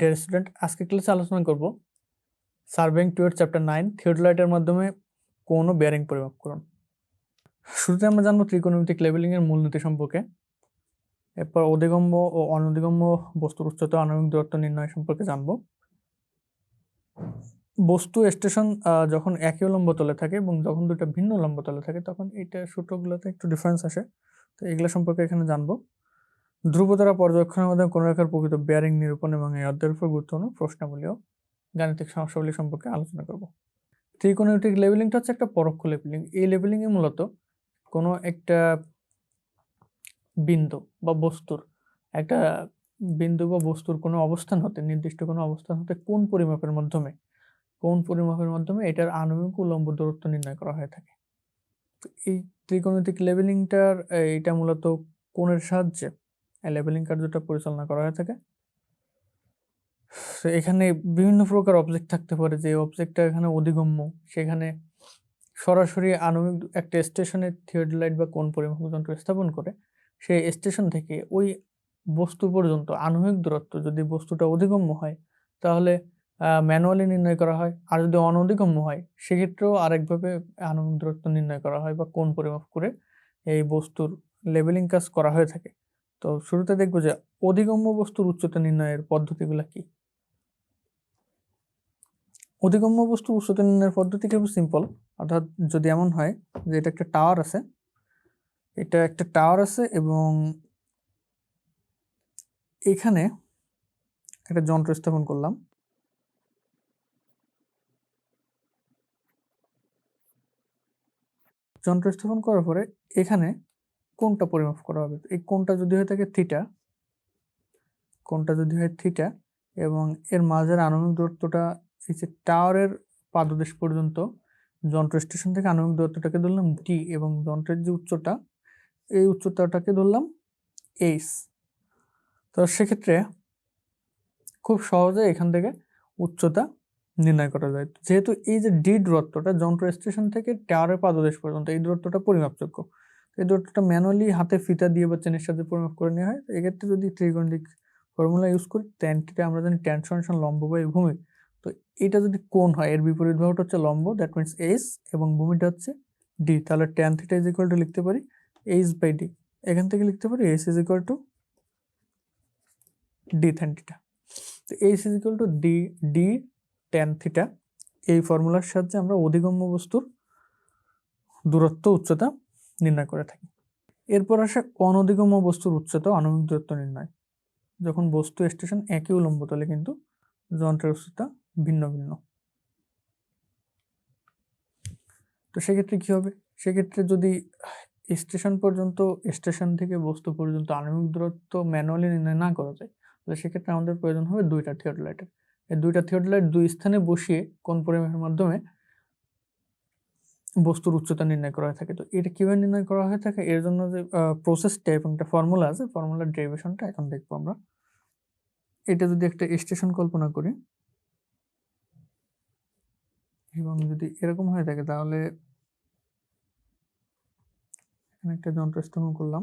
Dear student আজকে ক্লাসে আলোচনা করব। সার্ভেইং টু এর চ্যাপ্টার নাইন থিওডোলাইটের মাধ্যমে কোন বেয়ারিং পরিমাপ করুন। শুরুতে আমরা জানব ত্রিকোণমিতিক লেভেলিং এর মূলনীতি সম্পর্কে। এরপর অধিগম্য ও অনধিগম্য বস্তুর উচ্চতা আণবিক দূরত্ব নির্ণয় সম্পর্কে জানব। বস্তু স্টেশন যখন একই লম্ব তলে থাকে এবং যখন দুটা ভিন্ন লম্ব তলে থাকে, তখন এইটা সূত্রগুলোতে একটু ডিফারেন্স আসে। তো এগুলো সম্পর্কে এখানে জানব। ধ্রুবতারা পর্যবেক্ষণের মাধ্যমে কোনো রেখার প্রকৃত বেয়ারিং নিরূপণ এবং এই অধ্যায়ের উপর গুরুত্বপূর্ণ প্রশ্নাবলী ও গাণিতিক সমস্যাগুলি সম্পর্কে আলোচনা করব। ত্রিকোণমিতিক লেভেলিংটা হচ্ছে একটা পরোক্ষ লেভেলিং এই লেভেলিংয়ে মূলত কোনো একটা বিন্দু বা বস্তুর, একটা বিন্দু বা বস্তুর কোনো অবস্থান হতে, নির্দিষ্ট কোনো অবস্থান হতে কোন পরিমাপের মাধ্যমে, কোন পরিমাপের মাধ্যমে এটার আণবিক উলম্ব দূরত্ব নির্ণয় করা হয়ে থাকে। এই ত্রিকোণমিতিক লেভেলিংটার এটা মূলত কোণের সাহায্যে লেবেলিং কার্যটা পরিচালনা করা হয়ে থাকে। এখানে বিভিন্ন প্রকার অবজেক্ট থাকতে পারে, যে অবজেক্টটা এখানে অধিগম্য, সেখানে সরাসরি আণবিক একটা স্টেশনে থিওডলাইট বা কোন পরিমাপ যন্ত্র স্থাপন করে, সেই স্টেশন থেকে ওই বস্তু পর্যন্ত আণবিক দূরত্ব যদি বস্তুটা অধিগম্য হয়, তাহলে ম্যানুয়ালি নির্ণয় করা হয়, আর যদি অনধিগম্য হয়, সেক্ষেত্রেও আরেকভাবে আণবিক দূরত্ব নির্ণয় করা হয় বা কোন পরিমাপ করে এই বস্তুর লেবেলিং কাজ করা হয়ে থাকে। তো শুরুতে দেখব যে অধিগম্য বস্তুর উচ্চতা নির্ণয়ের পদ্ধতিগুলো কি? অধিগম্য বস্তুর উচ্চতা নির্ণয়ের পদ্ধতি খুব সিম্পল অর্থাৎ যদি এমন হয় যে এটা একটা টাওয়ার আছে, এটা একটা টাওয়ার আছে এবং এখানে একটা যন্ত্র স্থাপন করলাম। যন্ত্র স্থাপন করার পরে এখানে কোনটা পরিমাপ করা হবে? এই কোনটা যদি হয়ে থাকে থিটা কোনটা যদি হয় থিটা এবং এর মাঝের আণবিক দূরত্বটা এই যে টাওয়ারের পাদদেশ পর্যন্ত, যন্ত্র স্টেশন থেকে আণবিক দূরত্বটাকে ধরলাম ডি এবং যন্ত্রের যে উচ্চতা, এই উচ্চতাটাকে ধরলাম এইচ তো সেক্ষেত্রে খুব সহজে এখান থেকে উচ্চতা নির্ণয় করা যায়। যেহেতু এই যে ডি দূরত্বটা যন্ত্র স্টেশন থেকে টাওয়ারের পাদদেশ পর্যন্ত, এই দূরত্বটা পরিমাপযোগ্য। এই দূরত্বটা ম্যানুয়ালি হাতে ফিতা দিয়ে বা চেনের সাথে পরিমাপ করে নেওয়া হয়। এক্ষেত্রে যদি ত্রিগণিক ফর্মুলা ইউজ করি ট্যানটিটা আমরা জানি ট্যান সমান লম্ব বা ভূমি তো এটা যদি কোন হয়, এর বিপরীত ভাবটা হচ্ছে লম্ব দ্যাট মিনস এস এবং ভূমিটা হচ্ছে ডি তাহলে tan theta is equal to লিখতে পারি এইচ বাই ডি এখান থেকে লিখতে পারি S is equal to D tan theta তো H is equal to D D tan theta এই ফর্মুলার সাহায্যে আমরা অধিগম্য বস্তুর দূরত্ব, উচ্চতা নির্ণয় করে থাকি। এরপর আসে অনধিগম্য বস্তুর উচ্চতা আণবিক দূরত্ব নির্ণয়। যখন বস্তু স্টেশন একই উলম্ব তলে কিন্তু যন্ত্রের উচ্চতা ভিন্ন ভিন্ন। তো সেক্ষেত্রে কী হবে? সেক্ষেত্রে যদি স্টেশন পর্যন্ত, স্টেশন থেকে বস্তু পর্যন্ত আণবিক দূরত্ব ম্যানুয়ালি নির্ণয় না করা যায়, তাহলে সেক্ষেত্রে আমাদের প্রয়োজন হবে দুইটা থিওডলাইটের এই দুইটা থিওডলাইট দুই স্থানে বসিয়ে কোন পরিমাণের মাধ্যমে বস্তুর উচ্চতা নির্ণয় করা হয়ে থাকে। তো এটা কীভাবে নির্ণয় করা হয়ে থাকে? এর জন্য যে প্রসেসটা এবং একটা ফর্মুলা আছে ফর্মুলার ডেরিভেশনটা এখন দেখব আমরা। এটা যদি একটা স্টেশন কল্পনা করি, এবং যদি এরকম হয়ে থাকে, তাহলে এখানে একটা যন্ত্র স্থাপন করলাম,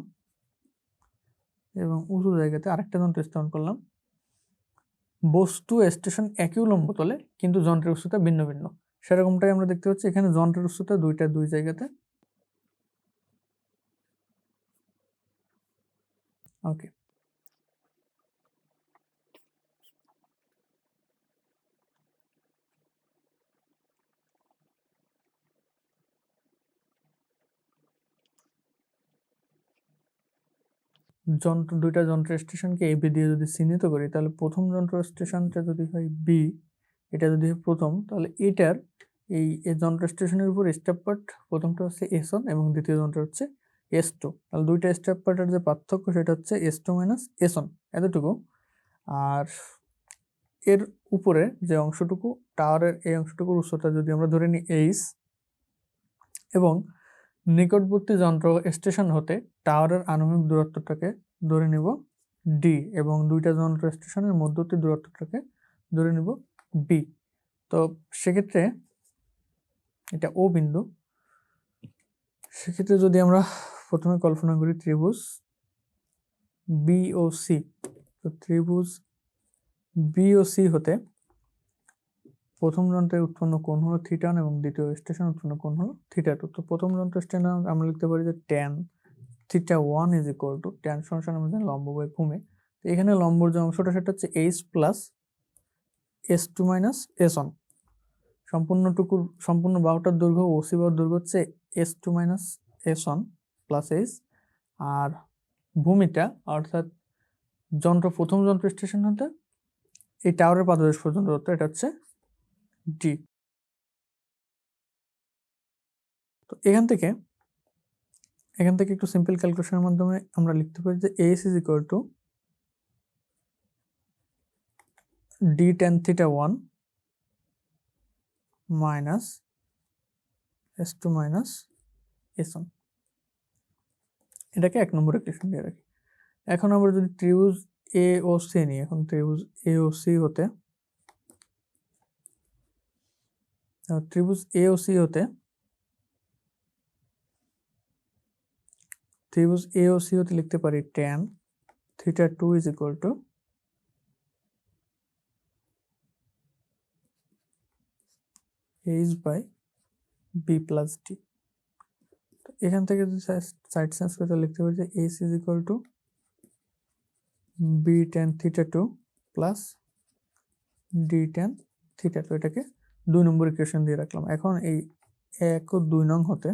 এবং উঁচু জায়গাতে আরেকটা যন্ত্র স্থাপন করলাম। বস্তু স্টেশন একই উলম্ব তলে, কিন্তু যন্ত্রের উচ্চতা ভিন্ন ভিন্ন। সেরকমটাই আমরা দেখতে পাচ্ছি। এখানে যন্ত্রের উচ্চতা দুইটা দুই জায়গাতে। ওকে যন্ত্র, দুইটা যন্ত্র স্টেশনকে এ বি দিয়ে যদি চিহ্নিত করি, তাহলে প্রথম যন্ত্র স্টেশনটা যদি হয় বি এটা যদি প্রথম, তাহলে এটার এই যন্ত্র স্টেশনের উপর স্টেপ পার্ট প্রথমটা হচ্ছে এস ওয়ান এবং দ্বিতীয় যন্ত্র হচ্ছে এস টু তাহলে দুইটা স্টেপ পার্টের যে পার্থক্য সেটা হচ্ছে S two minus S one এতটুকু। আর এর উপরে যে অংশটুকু টাওয়ারের এই অংশটুকুর উচ্চতা যদি আমরা ধরে নিই এইস এবং নিকটবর্তী যন্ত্র স্টেশন হতে টাওয়ারের আনুমিক দূরত্বটাকে ধরে নিব ডি এবং দুইটা যন্ত্র স্টেশনের মধ্যবর্তী দূরত্বটাকে ধরে নিব বি তো সেক্ষেত্রে এটা ও বিন্দু। সেক্ষেত্রে যদি আমরা প্রথমে কল্পনা করি ত্রিভুজ বি ও সি তো ত্রিভুজ বি ও সি হতে প্রথম যন্ত্রে উৎপন্ন কোণ হলো থিটা এবং দ্বিতীয় স্টেশন উৎপন্ন কোণ হলো থিটা টু তো প্রথম যন্ত্র স্টেশন আমরা লিখতে পারি যে tan theta one is equal to tan সমান আমরা জানি লম্ব বাই ভূমি তো এখানে লম্বর যে অংশটা সেটা হচ্ছে H plus S two minus S one সম্পূর্ণটুকুর, সম্পূর্ণ বাহুটার দৈর্ঘ্য ওসি বাহুর দৈর্ঘ্য হচ্ছে S two minus S one plus H আর ভূমিটা, অর্থাৎ যন্ত্র, প্রথম যন্ত্র স্টেশন হতে, এই টাওয়ারের পাদদেশ পর্যন্ত দূরত্ব এটা হচ্ছে ডি তো এখান থেকে এখান থেকে একটু সিম্পল ক্যালকুলেশনের মাধ্যমে আমরা লিখতে পারি যে S is equal to theta one minus S two minus S one এটাকে এক নম্বর ইকুয়েশন দিয়ে রাখি। এখন আমরা যদি ত্রিভুজ এ ও সি নিই, এখন ত্রিভুজ এ ও সি হতে ত্রিভুজ এ ও সি হতে, ত্রিভুজ এ ও সি হতে লিখতে পারি tan theta two is equal to H by B plus D এখান থেকে যদি সাইড চেঞ্জ করতে লিখতে পারি যে H is equal to B tan theta two plus D tan theta two এটাকে দুই নম্বর ইকুয়েশন দিয়ে রাখলাম। এখন এই এক ও দুই নং হতে,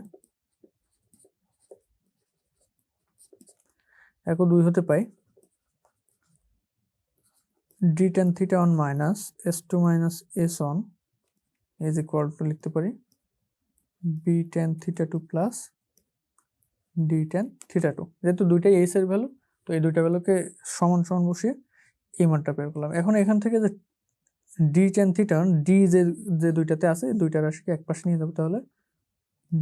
এক ও দুই হতে পাই D tan theta one minus S two minus S one is equal to লিখতে পারি B tan theta two plus D tan theta two যেহেতু দুইটাই এইচ এর ভ্যালু তো এই দুইটা ভ্যালুকে সমান সমান বসিয়ে এই মানটা বের করলাম। এখন এখান থেকে যে ডি টেন থিটা ডি যে যে দুইটাতে আছে দুইটা রাশিকে এক পাশে নিয়ে যাব তাহলে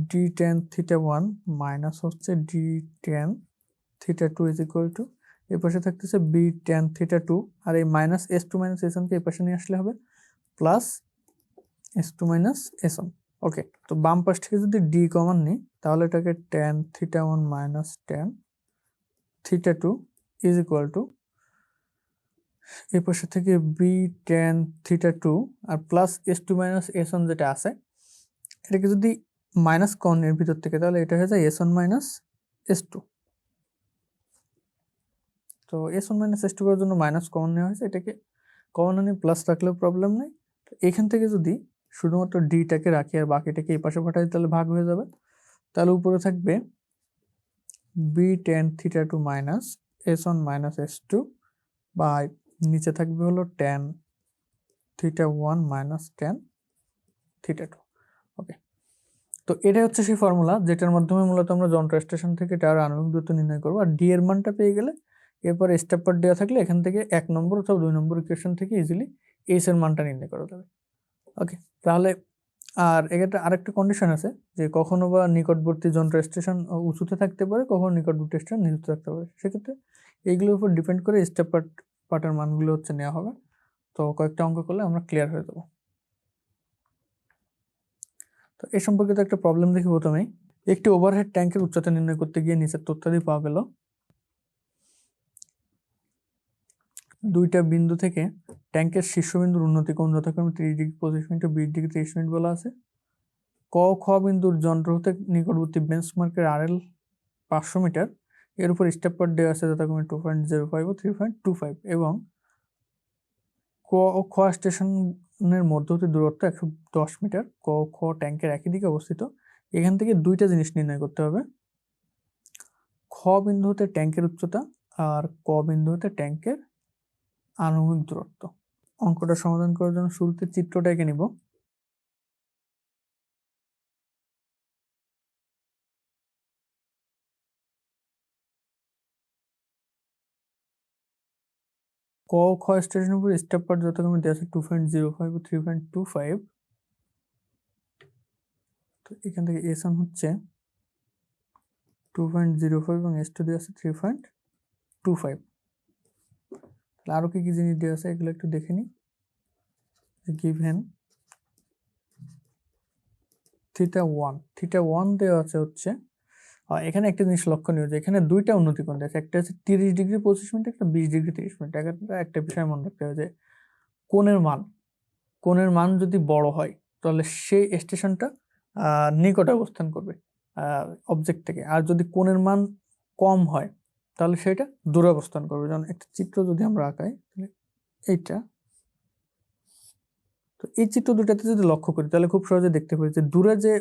D tan theta one minus হচ্ছে D tan theta two is equal to এই পাশে থাকতেছে বি টেন থিটা টু আর এই minus S two minus S ওয়ানকে এই পাশে নিয়ে আসলে হবে plus S two minus S one okay তো বাম পাশ থেকে যদি ডি কমন নিই, তাহলে এটাকে tan theta one minus tan theta two is equal to এই পাশে থেকে বি টেন থিটা টু আর plus S two minus S one যেটা আছে, এটাকে যদি মাইনাস কন এর ভিতর থেকে, তাহলে এটা হয়ে যায় S one minus S two তো S one minus S two করার জন্য মাইনাস কমন নেওয়া হয়েছে, এটাকে কমন আনি প্লাস রাখলেও প্রবলেম নেই। এখান থেকে যদি শুধুমাত্র ডিটাকে রাখি আর বাকিটাকে এই পাশে পাঠাই, তাহলে ভাগ হয়ে যাবে। তাহলে উপরে থাকবে B tan theta two minus S one minus S two বা নিচে থাকবে হলো tan theta one minus tan theta two okay তো এটাই হচ্ছে সেই ফর্মুলা যেটার মাধ্যমে মূলত আমরা যন্ত্র স্টেশন থেকে টাওয়ার আণবিক দূরত্ব নির্ণয় করব। আর ডি এর মানটা পেয়ে গেলে এরপর স্টেপ পার দেওয়া থাকলে এখান থেকে এক নম্বর অথবা দুই নম্বর ইকুয়েশন থেকে ইজিলি এইচ এর মানটা নির্ণয় করা যাবে। ওকে তাহলে আর এক্ষেত্রে আরেকটা কন্ডিশন আছে যে কখনো বা নিকটবর্তী যন্ত্র স্টেশন উঁচুতে থাকতে পারে, কখনো নিকটবর্তী স্টেশন নিচুতে থাকতে পারে। সেক্ষেত্রে এইগুলোর উপর ডিপেন্ড করে স্টেপ পার্ট পার্টের মানগুলো হচ্ছে নেওয়া হবে। তো কয়েকটা অঙ্ক করলে আমরা ক্লিয়ার হয়ে যাব। তো এই সম্পর্কিত একটা প্রবলেম দেখি প্রথমেই। একটি ওভারহেড ট্যাঙ্কের উচ্চতা নির্ণয় করতে গিয়ে নিচের তথ্যাদি পাওয়া গেল। দুইটা বিন্দু থেকে ট্যাঙ্কের শীর্ষবিন্দুর উন্নতি কোণ যথাক্রমে তিরিশ ডিগ্রি, পঁচিশ মিনিট ও বিশ ডিগ্রি তিরিশ মিনিট বলা আছে। ক, খ বিন্দুর যন্ত্র হতে নিকটবর্তী বেঞ্চমার্কের আরএল পাঁচশো মিটার, এর উপর স্টেপ পার দেওয়া আছে, যথাক্রমে টু পয়েন্ট জিরো ফাইভ ও থ্রি পয়েন্ট টু ফাইভ এবং ক ও খ স্টেশনের মধ্যবর্তী দূরত্ব একশো দশ মিটার, ক খ ট্যাঙ্কের একই দিকে অবস্থিত। এখান থেকে দুইটা জিনিস নির্ণয় করতে হবে। খ বিন্দু হতে ট্যাঙ্কের উচ্চতা আর ক বিন্দু হতে ট্যাঙ্কের আনুভূমিক দূরত্ব। অঙ্কটা সমাধান করার জন্য শুরুতে চিত্রটা এঁকে নিব। ক খ স্টেশনের উপর স্টেপ পার্ট যথাক্রমে দেওয়া আছে টু পয়েন্ট জিরো ফাইভ ও থ্রি পয়েন্ট টু ফাইভ তো এখান থেকে এস ওয়ান হচ্ছে টু পয়েন্ট জিরো ফাইভ এবং এস টু দেওয়া আছে থ্রি পয়েন্ট টু ফাইভ তাহলে আরও কী কী জিনিস দেওয়া আছে এগুলো একটু দেখে নিই। Given theta one theta one দেওয়া আছে হচ্ছে এখানে একটা জিনিস লক্ষণীয় যে এখানে দুইটা উন্নতি কোণ আছে, একটা হচ্ছে তিরিশ ডিগ্রি পঁচিশ মিনিট, একটা বিশ ডিগ্রি তিরিশ মিনিট। একটা একটা বিষয় মনে রাখতে হবে যে কোণের মান কোণের মান যদি বড় হয়, তাহলে সেই স্টেশনটা নিকটে অবস্থান করবে অবজেক্ট থেকে। আর যদি কোণের মান কম হয় তাহলে সেটা দূরে অবস্থান করবে। যেমন একটা চিত্র যদি আমরা আঁকাই, তাহলে এইটা। তো এই চিত্র দুটাতে যদি লক্ষ্য করি, তাহলে খুব সহজে দেখতে পারি যে দূরে যে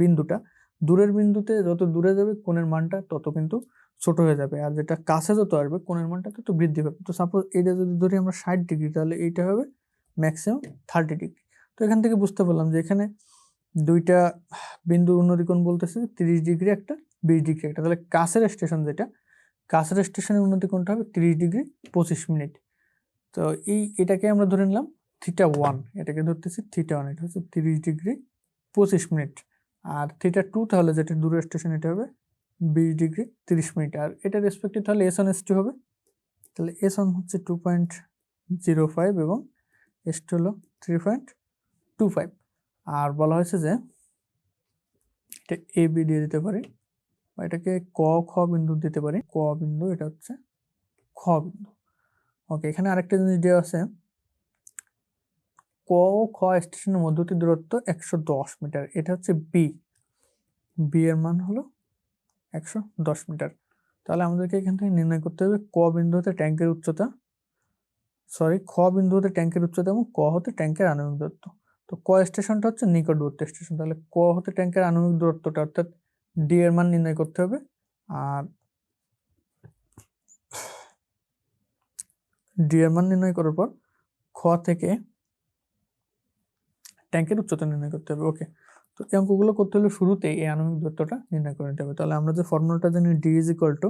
বিন্দুটা, দূরের বিন্দুতে যত দূরে যাবে কোণের মানটা তত কিন্তু ছোট হয়ে যাবে। আর যেটা কাছে যত আসবে কোণের মানটা তত বৃদ্ধি পাবে। তো সাপোজ এটা যদি ধরি আমরা ষাট ডিগ্রি, তাহলে এইটা হবে ম্যাক্সিমাম থার্টি ডিগ্রি। তো এখান থেকে বুঝতে পারলাম যে এখানে দুইটা বিন্দুর উন্নতি কোণ বলতেছে তিরিশ ডিগ্রি একটা, বিশ ডিগ্রি একটা। তাহলে কাছের স্টেশন যেটা কাছের স্টেশনের উন্নতি কোণটা হবে? তিরিশ ডিগ্রি পঁচিশ মিনিট। তো এই এটাকে আমরা ধরে নিলাম থিটা ওয়ান এটাকে ধরতেছি থিটা ওয়ান এটা হচ্ছে তিরিশ ডিগ্রি পঁচিশ মিনিট। আর থিটা টু তাহলে যেটা দূরের স্টেশন, এটা হবে বিশ ডিগ্রি তিরিশ মিনিট। আর এটা রেসপেক্টিভ তাহলে এস ওয়ান এস টু হবে। তাহলে এস ওয়ান হচ্ছে টু পয়েন্ট জিরো ফাইভ এবং এস টু হলো থ্রি পয়েন্ট টু ফাইভ আর বলা হয়েছে যে এটা এ বি দিয়ে দিতে পারি। এটাকে ক, খ বিন্দু দিতে পারি। ক বিন্দু, এটা হচ্ছে খ বিন্দু। ওকে এখানে আরেকটা জিনিস দেওয়া আছে। ক ও খ স্টেশনের মধ্যবর্তী দূরত্ব একশো দশ মিটার। এটা হচ্ছে বি বি এর মান হলো একশো দশ মিটার। তাহলে আমাদেরকে এখান থেকে নির্ণয় করতে হবে ক বিন্দু হতে ট্যাঙ্কের উচ্চতা। সরি খ বিন্দু হতে ট্যাঙ্কের উচ্চতা এবং ক হতে ট্যাঙ্কের আণবিক দূরত্ব। তো ক স্টেশনটা হচ্ছে নিকটবর্তী স্টেশন। তাহলে ক হতে ট্যাঙ্কের আণবিক দূরত্বটা অর্থাৎ ডি এর মান নির্ণয় করতে হবে। আর ডি এর মান নির্ণয় করার পর খ থেকে ট্যাঙ্কের উচ্চতা নির্ণয় করতে হবে। ওকে তো এই অঙ্কগুলো করতে হলে শুরুতেই এই আণবিক দূরত্বটা নির্ণয় করে নিতে হবে। তাহলে আমরা যে ফর্মুলাটা জানি D is equal to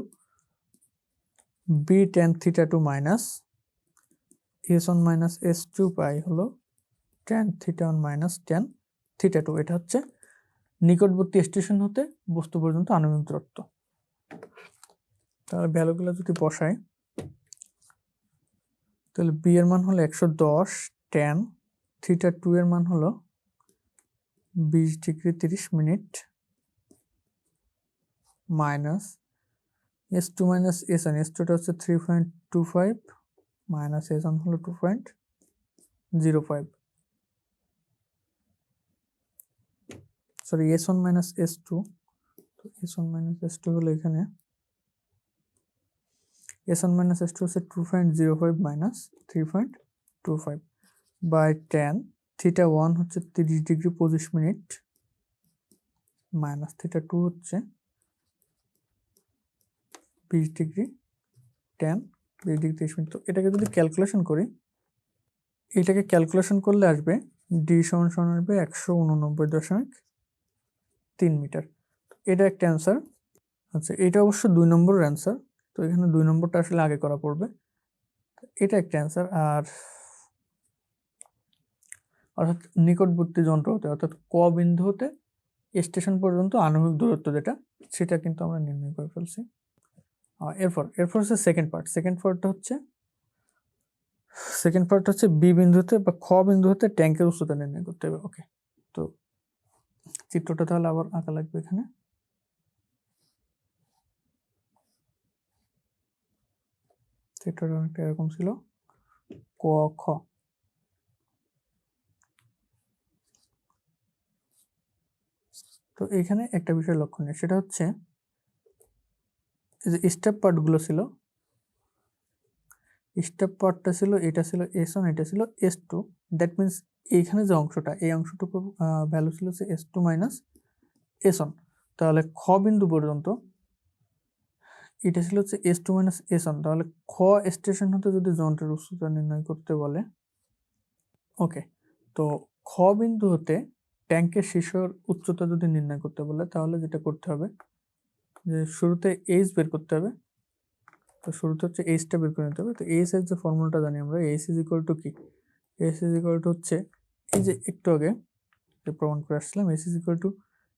B tan theta two minus S one minus S two পাই হলো tan theta one minus tan theta two এটা হচ্ছে নিকটবর্তী স্টেশন হতে বস্তু পর্যন্ত আণবিক দূরত্ব তাহলে ভ্যালুগুলো যদি বসাই, তাহলে বি এর মান হলো একশো দশ টেন থিটা টু এর মান হলো বিশ ডিগ্রি তিরিশ minute minus S two minus S one S টুটা হচ্ছে three point two five minus S one হলো two point zero five sorry S one minus S two তো S one minus S two হলো এখানে। S one minus S two হচ্ছে two point zero five minus three point two five by tan theta one হচ্ছে তিরিশ degree পঁচিশ minute minus theta two হচ্ছে বিশ degree tan বিশ ডিগ্রি তিরিশ মিনিট তো এটাকে যদি ক্যালকুলেশন করি, এটাকে ক্যালকুলেশন করলে আসবে ডি সমান সমান আসবে একশো উননব্বই দশমিক তিন মিটার। এটা একটা অ্যান্সার আচ্ছা এটা অবশ্য দুই নম্বরের অ্যান্সার তো এখানে দুই নম্বরটা আসলে আগে করা পড়বে। এটা একটা অ্যান্সার আর অর্থাৎ নিকটবর্তী যন্ত্র হতে অর্থাৎ ক বিন্দু হতে স্টেশন পর্যন্ত আণবিক দূরত্ব যেটা, সেটা কিন্তু আমরা নির্ণয় করে ফেলছি। এরপর এরপর হচ্ছে সেকেন্ড পার্ট সেকেন্ড পার্টটা হচ্ছে সেকেন্ড পার্ট হচ্ছে বি বিন্দুতে বা খ বিন্দু হতে ট্যাঙ্কের উচ্চতা নির্ণয় করতে হবে। ওকে চিত্রটা তাহলে আবার আঁকা লাগবে এখানে। চিত্রটা অনেকটা এরকম ছিল। ক, খ। তো এখানে একটা বিষয় লক্ষণীয়, সেটা হচ্ছে যে স্টেপ পার্টগুলো ছিল স্টেপ পার্টটা ছিল, এটা ছিল এস ওয়ান এটা ছিল এস টু দ্যাট মিনস এইখানে যে অংশটা, এই অংশটুকু ভ্যালু ছিল হচ্ছে S two minus S one তাহলে খ বিন্দু পর্যন্ত, এটা ছিল হচ্ছে S two minus S one তাহলে খ স্টেশন হতে যদি যন্ত্রের উচ্চতা নির্ণয় করতে বলে ওকে তো খ বিন্দু হতে ট্যাঙ্কের শীর্ষের উচ্চতা যদি নির্ণয় করতে বলে, তাহলে যেটা করতে হবে, যে শুরুতে এইচ বের করতে হবে, তো শুরুতে হচ্ছে এইচটা বের করে নিতে হবে। তো এইচ এর যে ফর্মুলাটা জানি আমরা এইচ ইজ ইকুয়াল টু কি? এইচ ইজ ইকুয়াল টু হচ্ছে এই যে একটু আগে যে প্রমাণ করে আসছিলাম এইচ ইজ ইকুয়াল টু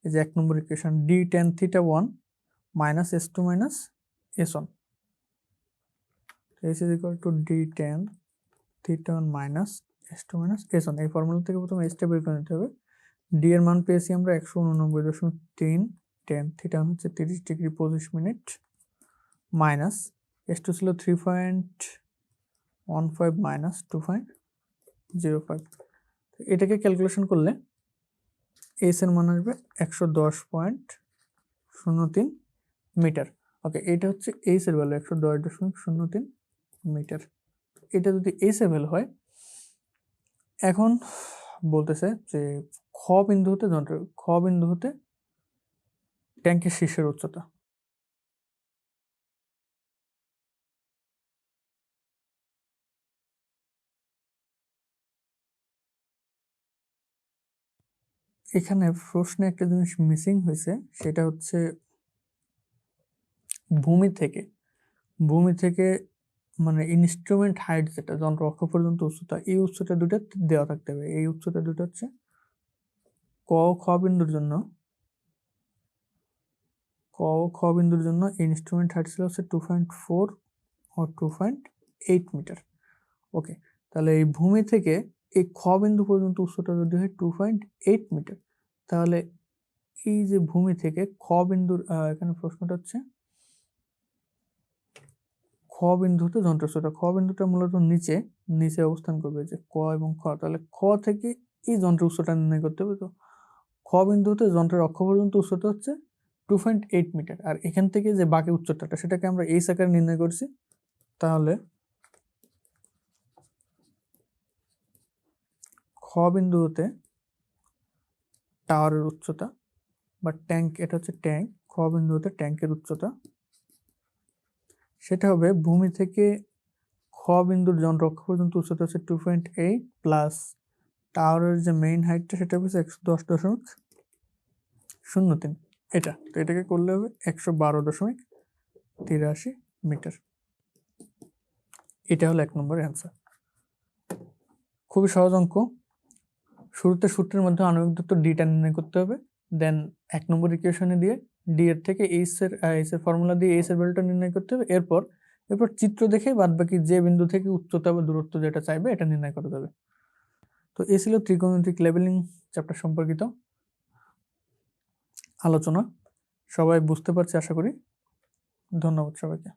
এই যে এক নম্বর equation D tan theta one minus S two minus S one H is equal to D tan theta one minus S two minus S one এই ফর্মুলা থেকে প্রথমে এইচটা বের করে নিতে হবে। ডি এর মান পেয়েছি আমরা একশো উননব্বই দশমিক তিন টেন থিটা হচ্ছে তিরিশ ডিগ্রি পঁচিশ মিনিট মাইনাস এস টু ছিল three point one five minus two point zero five. এটাকে ক্যালকুলেশন করলে এস এর মান আসবে একশো দশ পয়েন্ট শূন্য তিন মিটার। ওকে এটা হচ্ছে এইস এর ভ্যালু একশো দশ দশমিক শূন্য তিন মিটার। এটা যদি এইস এর ভ্যালু হয়, এখন বলতেছে যে খ বিন্দু হতে খ বিন্দু হতে ট্যাঙ্কের শীর্ষের উচ্চতা। এখানে প্রশ্নে একটা জিনিস মিসিং হয়েছে, সেটা হচ্ছে ভূমি থেকে। ভূমি থেকে মানে ইনস্ট্রুমেন্ট হাইট যেটা যন্ত্র অক্ষ পর্যন্ত উচ্চতা, এই উচ্চতা দুটো দেওয়া থাকতে হবে। এই উচ্চতা দুটো হচ্ছে ক খ বিন্দুর জন্য, ক খ বিন্দুর জন্য ইনস্ট্রুমেন্ট হাইট ছিল হচ্ছে টু পয়েন্ট ফোর ও two point eight metre okay তাহলে এই ভূমি থেকে এই খ বিন্দু পর্যন্ত উচ্চতা যদি হয় টু পয়েন্ট এইট মিটার। তাহলে এই যে ভূমি থেকে খ বিন্দুর এখানে প্রশ্নটা হচ্ছে, খ বিন্দুতে যন্ত্র উচ্চতা খ বিন্দুটা মূলত নিচে নিচে অবস্থান করবে যে ক এবং খ। তাহলে খ থেকে এই যন্ত্র উচ্চতা নির্ণয় করতে হবে তো। খ বিন্দুতে যন্ত্রের অক্ষ পর্যন্ত উচ্চতা হচ্ছে টু পয়েন্ট এইট মিটার। আর এখান থেকে যে বাকি উচ্চতাটা, সেটাকে আমরা এই আকারে নির্ণয় করছি, তাহলে খ বিন্দু হতে টাওয়ারের উচ্চতা বা ট্যাঙ্ক, এটা হচ্ছে ট্যাঙ্ক খ বিন্দু হতে ট্যাঙ্কের উচ্চতা। সেটা হবে ভূমি থেকে খ বিন্দুর যন্ত্র অক্ষ পর্যন্ত উচ্চতা হচ্ছে টু পয়েন্ট এইট প্লাস টাওয়ারের যে মেইন হাইটটা সেটা হচ্ছে একশো দশ দশমিক শূন্য তিন। এটা, তো এটাকে করলে হবে একশো বারো দশমিক তিরাশি মিটার। এটা হলো এক নম্বর অ্যান্সার খুবই সহজ অঙ্ক। শুরুতে সূত্রের মধ্যে আণবিক দূরত্ব ডিটা নির্ণয় করতে হবে। দেন এক নম্বর ইকুয়েশনে দিয়ে ডি এর থেকে এইচ এর এইচ এর ফর্মুলা দিয়ে এইচ এর ভ্যালুটা নির্ণয় করতে হবে। এরপর এরপর চিত্র দেখে বাদ বাকি যে বিন্দু থেকে উচ্চতা বা দূরত্ব যেটা চাইবে এটা নির্ণয় করতে হবে। তো এ ছিল ত্রিকোণমিতিক লেভেলিং চ্যাপ্টার সম্পর্কিত আলোচনা। সবাই বুঝতে পারছে, আশা করি। ধন্যবাদ সবাইকে।